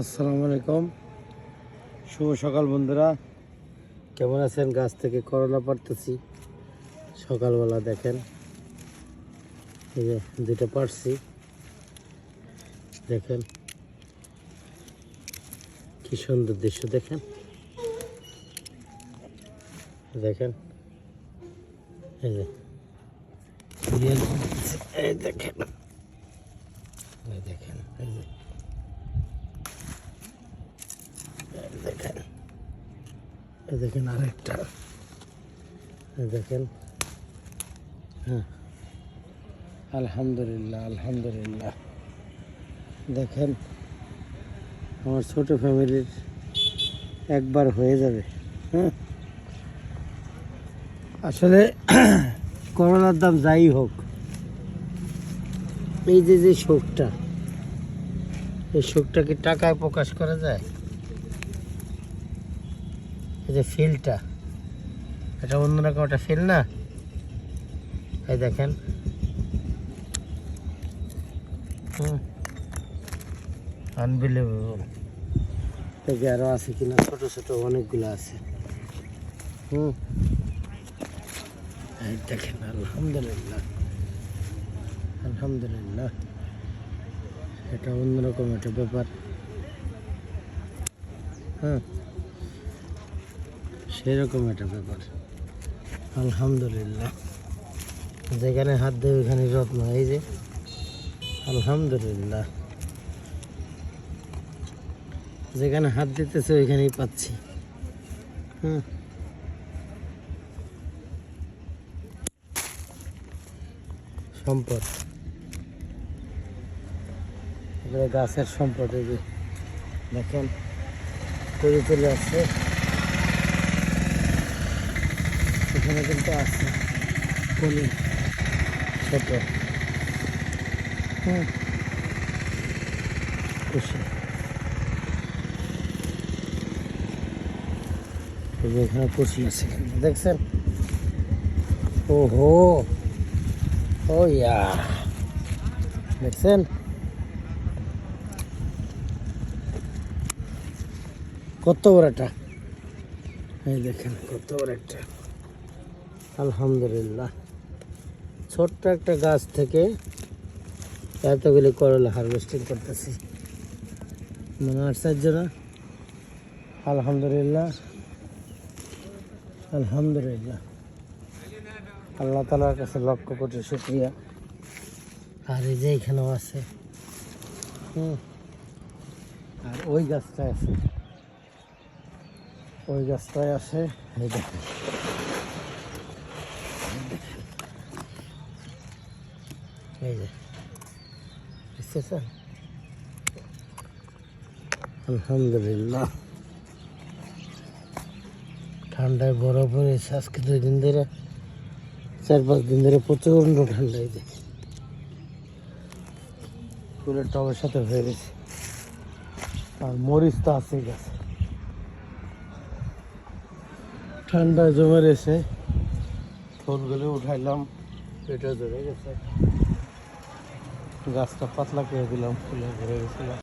আসসালামু আলাইকুম। শুভ সকাল বন্ধুরা। কেমন আছেন? গাছ থেকে করলা পারতেছি সকালবেলা দেখেন। এই যে দুইটা পারছি দেখেন। কি সুন্দর দৃশ্য দেখেন। দেখেন। এই যে। এই দেখেন। এই দেখেন। এই যে এই দেখেন। দেখেন আরেকটা। দেখেন। হ্যাঁ। আলহামদুলিল্লাহ আলহামদুলিল্লাহ। দেখেন, আমার ছোট ফ্যামিলির একবার হয়ে যাবে। হ্যাঁ। আসলে করোনার দাম যাই হোক, এই যে যে শোকটা, এই শোকটা কি টাকায় প্রকাশ করা যায়? এই যে ফিলটা। এটা অন্যরকম একটা ফিল না? এই দেখেন। আনবিলিভেবল এই যে আরও আছে কিনা? ছোট ছোট অনেকগুলো আছে। হুম। দেখেন, আলহামদুলিল্লাহ। আলহামদুলিল্লাহ। এটা অন্যরকম একটা ব্যাপার। হ্যাঁ সেরকম একটা ব্যাপার। আলহামদুলিল্লাহ। যেখানে হাত দেয় ওইখানে যত্ন। এই যে, আলহামদুলিল্লাহ। যেখানে হাত দিতেছে ওইখানেই পাচ্ছি। সম্পদ। গাছের সম্পদ এই যে। দেখেন করে চলে আসছে। এখানে কিন্তু আছে। কলি। ছোট। হুম। খুশি এখানে কুশি আছে। দেখছেন? ও হো ও ইয়া। দেখছেন? কত বড় একটা এই দেখেন, কত বড় একটা। আলহামদুলিল্লাহ। ছোট্ট একটা গাছ থেকে এতগুলি করলা হারভেস্টিং করতেছি। মানে আশ্চর্য না আলহামদুলিল্লাহ। আলহামদুলিল্লাহ। আল্লাহ তালার কাছে লক্ষ কোটি শুক্রিয়া। আর এই যে এখানেও আছে। হুম। আর ওই গাছটায় আছে। ওই গাছটায় আছে, এই দেখেন। আলহামদুলিল্লাহ। ঠান্ডায় বরফ হয়েছে আজকে দুই দিন ধরে, চার পাঁচ দিন ধরে প্রচণ্ড ঠান্ডা এই যে। ফুলের টবের সাথে হয়ে গেছে। আর মরিচ তো আছে গাছে। ঠান্ডা জমে রয়েছে। ফুলগুলো উঠাইলাম, পেটে ধরে গেছে। গাছটা পাতলা করে দিলাম ফুলে ভরে গেছিলাম